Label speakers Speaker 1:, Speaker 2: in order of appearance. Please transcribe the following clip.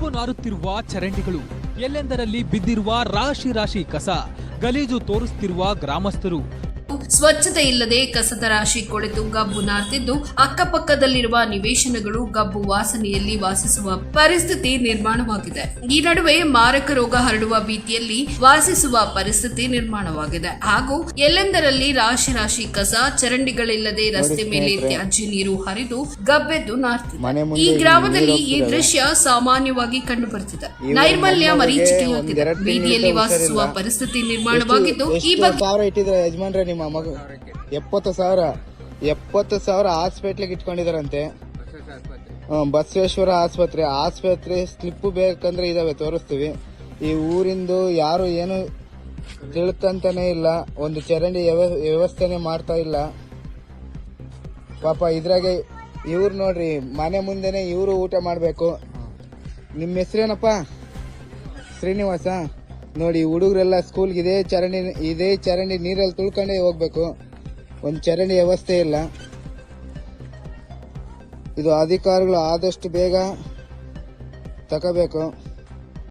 Speaker 1: ಬೆಕ್ಕು ನಾರುತ್ತಿರುವ ಚರಂಡಿಗಳು ಎಲ್ಲೆಂದರಲ್ಲಿ ಬಿದ್ದಿರುವ ರಾಶಿ ರಾಶಿ ಕಸ ಗಲೀಜು ತೋರಿಸುತ್ತಿರುವ ಗ್ರಾಮಸ್ಥರು
Speaker 2: ಸ್ವಚ್ಛತೆ ಇಲ್ಲದೆ ಕಸದ ರಾಶಿ ಕೊಳೆತು ಗಬ್ಬು ನಾರ್ತಿದ್ದು ಅಕ್ಕಪಕ್ಕದಲ್ಲಿರುವ ನಿವೇಶನಗಳು ಗಬ್ಬು ವಾಸನೆಯಲ್ಲಿ ವಾಸಿಸುವ ಪರಿಸ್ಥಿತಿ ನಿರ್ಮಾಣವಾಗಿದೆ. ಈ ನಡುವೆ ಮಾರಕ ರೋಗ ಹರಡುವ ಭೀತಿಯಲ್ಲಿ ವಾಸಿಸುವ ಪರಿಸ್ಥಿತಿ ನಿರ್ಮಾಣವಾಗಿದೆ. ಹಾಗೂ ಎಲ್ಲೆಂದರಲ್ಲಿ ರಾಶಿ ರಾಶಿ ಕಸ ಚರಂಡಿಗಳಿಲ್ಲದೆ ರಸ್ತೆ ಮೇಲೆ ತ್ಯಾಜ್ಯ ನೀರು ಹರಿದು ಗಬ್ಬೆದ್ದು ನಾರ್ತಿದೆ. ಈ ಗ್ರಾಮದಲ್ಲಿ ಈ ದೃಶ್ಯ ಸಾಮಾನ್ಯವಾಗಿ ಕಂಡು ಬರ್ತಿದೆ ನೈರ್ಮಲ್ಯ
Speaker 3: ಮರೀಚಿಕೆ
Speaker 2: ಮರೀಚಿಕೆಯಾಗಿದೆ ಬೀದಿಯಲ್ಲಿ ವಾಸಿಸುವ ಪರಿಸ್ಥಿತಿ ನಿರ್ಮಾಣವಾಗಿದ್ದು ಈ ಬಗ್ಗೆ
Speaker 3: ಮಗ. ಎಪ್ಪತ್ತು ಸಾವಿರ. ಎಪ್ಪತ್ತು ಸಾವಿರ ಹಾಸ್ಪಿಟ್ಲಿಗೆ ಇಟ್ಕೊಂಡಿದಾರಂತೆ. ಬಸವೇಶ್ವರ ಆಸ್ಪತ್ರೆ. ಆಸ್ಪತ್ರೆ ಸ್ಲಿಪ್ ಬೇಕಂದ್ರೆ ಇದಾವೆ, ತೋರಿಸ್ತೀವಿ. ಈ ಊರಿಂದು ಯಾರು ಏನು ತಿಳ್ಕಂತಾನೆ ಇಲ್ಲ. ಒಂದು ಚರಂಡಿ ವ್ಯವ- ವ್ಯವಸ್ಥೆನೆ ಮಾಡ್ತಾ ಇಲ್ಲ. ಪಾಪ ಇದ್ರಾಗೆ ಇವ್ರು ನೋಡ್ರಿ, ಮನೆ ಮುಂದೆನೆ ಇವರು ಊಟ ಮಾಡಬೇಕು. ನಿಮ್ಮ ಹೆಸ್ರೇನಪ್ಪ? ಶ್ರೀನಿವಾಸ? ನೋಡಿ, ಹುಡುಗರೆಲ್ಲ ಸ್ಕೂಲ್ಗೆ ಇದೇ ಚರಂಡಿ ಇದೇ ಚರಂಡಿ ನೀರಲ್ಲಿ ತುಳ್ಕೊಂಡೇ ಹೋಗ್ಬೇಕು. ಒಂದು ಚರಂಡಿ ವ್ಯವಸ್ಥೆ ಇಲ್ಲ. ಇದು ಅಧಿಕಾರಿಗಳು ಆದಷ್ಟು ಬೇಗ ತಗೋಬೇಕು.